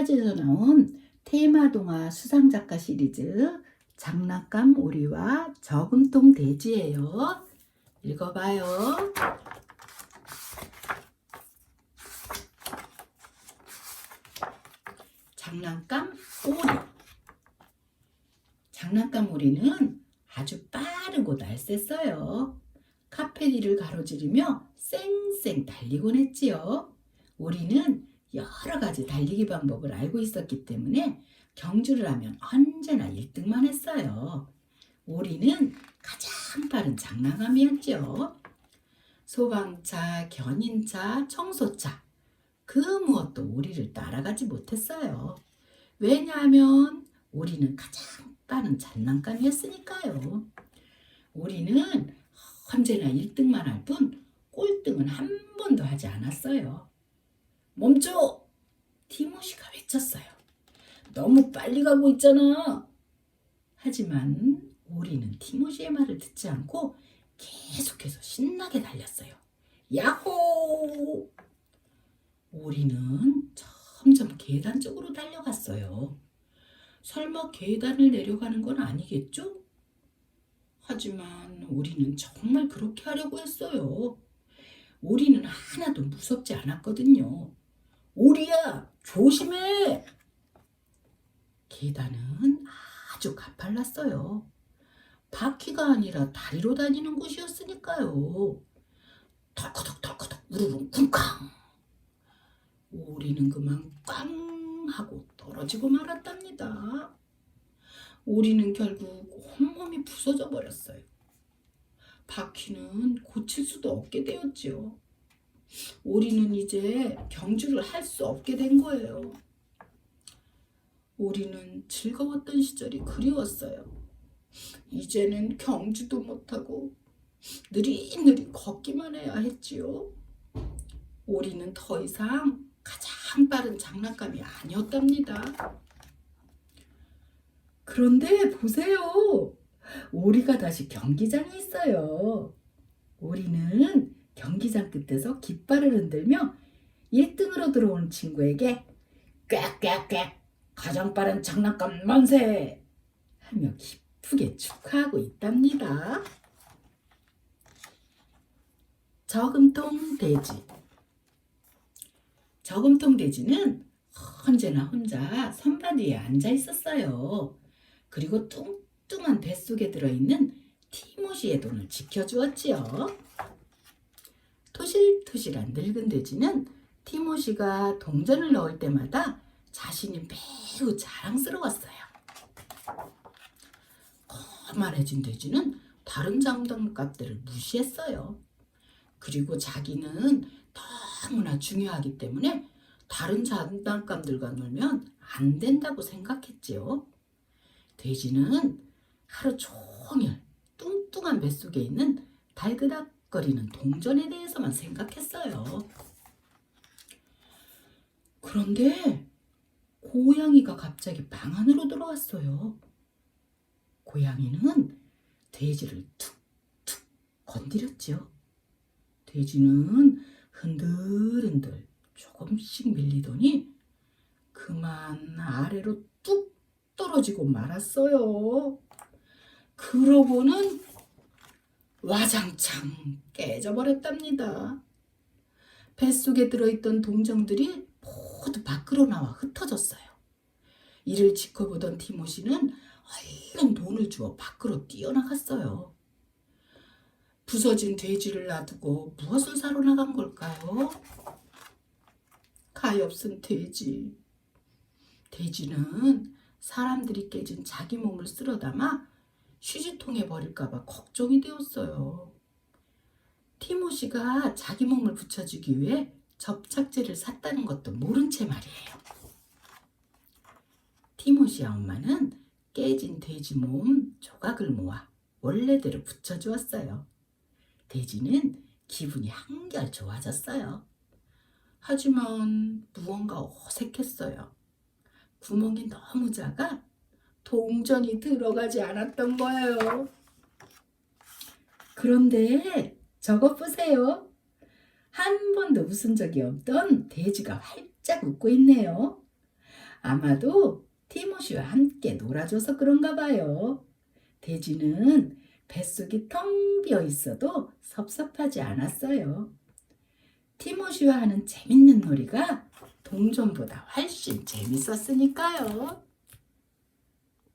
판타지에서 나온 테마 동화 수상 작가 시리즈 장난감 오리와 저금통 돼지예요. 읽어봐요. 장난감 오리. 장난감 오리는 아주 빠르고 날쌔어요. 카페리를 가로지르며 쌩쌩 달리곤 했지요. 오리는 가지 달리기 방법을 알고 있었기 때문에 경주를 하면 언제나 1등만 했어요. 오리는 가장 빠른 장난감이었죠. 소방차, 견인차, 청소차 그 무엇도 오리를 따라가지 못했어요. 왜냐하면 오리는 가장 빠른 장난감이었으니까요. 오리는 언제나 1등만 할 뿐 꼴등은 한 번도 하지 않았어요. 멈춰! 너무 빨리 가고 있잖아. 하지만 오리는 티모시의 말을 듣지 않고 계속해서 신나게 달렸어요. 야호! 오리는 점점 계단 쪽으로 달려갔어요. 설마 계단을 내려가는 건 아니겠죠? 하지만 오리는 정말 그렇게 하려고 했어요. 오리는 하나도 무섭지 않았거든요. 오리야, 조심해! 계단은 아주 가팔랐어요. 바퀴가 아니라 다리로 다니는 곳이었으니까요. 덜커덕 덜커덕 우르릉 쿵쾅. 오리는 그만 꽝 하고 떨어지고 말았답니다. 오리는 결국 온몸이 부서져 버렸어요. 바퀴는 고칠 수도 없게 되었지요. 오리는 이제 경주를 할 수 없게 된 거예요. 오리는 즐거웠던 시절이 그리웠어요. 이제는 경주도 못하고 느릿느릿 걷기만 해야 했지요. 오리는 더 이상 가장 빠른 장난감이 아니었답니다. 그런데 보세요. 오리가 다시 경기장에 있어요. 오리는 경기장 끝에서 깃발을 흔들며 1등으로 들어온 친구에게 꽥꽥꽥 가장 빠른 장난감 만세 하며 기쁘게 축하하고 있답니다. 저금통 돼지 저금통 돼지는 언제나 혼자 선반 위에 앉아 있었어요. 그리고 뚱뚱한 뱃속에 들어있는 티모시의 돈을 지켜주었지요. 토실토실한 늙은 돼지는 티모시가 동전을 넣을 때마다 자신이 매우 자랑스러웠어요. 거만해진 돼지는 다른 장난감들을 무시했어요. 그리고 자기는 너무나 중요하기 때문에 다른 장난감들과 놀면 안 된다고 생각했지요. 돼지는 하루 종일 뚱뚱한 뱃속에 있는 달그닥거리는 동전에 대해서만 생각했어요. 그런데 고양이가 갑자기 방 안으로 들어왔어요. 고양이는 돼지를 툭툭 건드렸지요. 돼지는 흔들흔들 조금씩 밀리더니 그만 아래로 뚝 떨어지고 말았어요. 그러고는 와장창 깨져버렸답니다. 뱃속에 들어있던 동정들이 모두 밖으로 나와 흩어졌어요. 이를 지켜보던 티모시는 얼른 돈을 주어 밖으로 뛰어나갔어요. 부서진 돼지를 놔두고 무엇을 사러 나간 걸까요? 가엾은 돼지. 돼지는 사람들이 깨진 자기 몸을 쓸어 담아 휴지통에 버릴까봐 걱정이 되었어요. 티모시가 자기 몸을 붙여주기 위해 접착제를 샀다는 것도 모른 채 말이에요. 티모시의 엄마는 깨진 돼지 몸 조각을 모아 원래대로 붙여주었어요. 돼지는 기분이 한결 좋아졌어요. 하지만 무언가 어색했어요. 구멍이 너무 작아 동전이 들어가지 않았던 거예요. 그런데 저것 보세요. 한 번도 웃은 적이 없던 돼지가 활짝 웃고 있네요. 아마도 티모시와 함께 놀아줘서 그런가 봐요. 돼지는 뱃속이 텅 비어 있어도 섭섭하지 않았어요. 티모시와 하는 재밌는 놀이가 동전보다 훨씬 재밌었으니까요.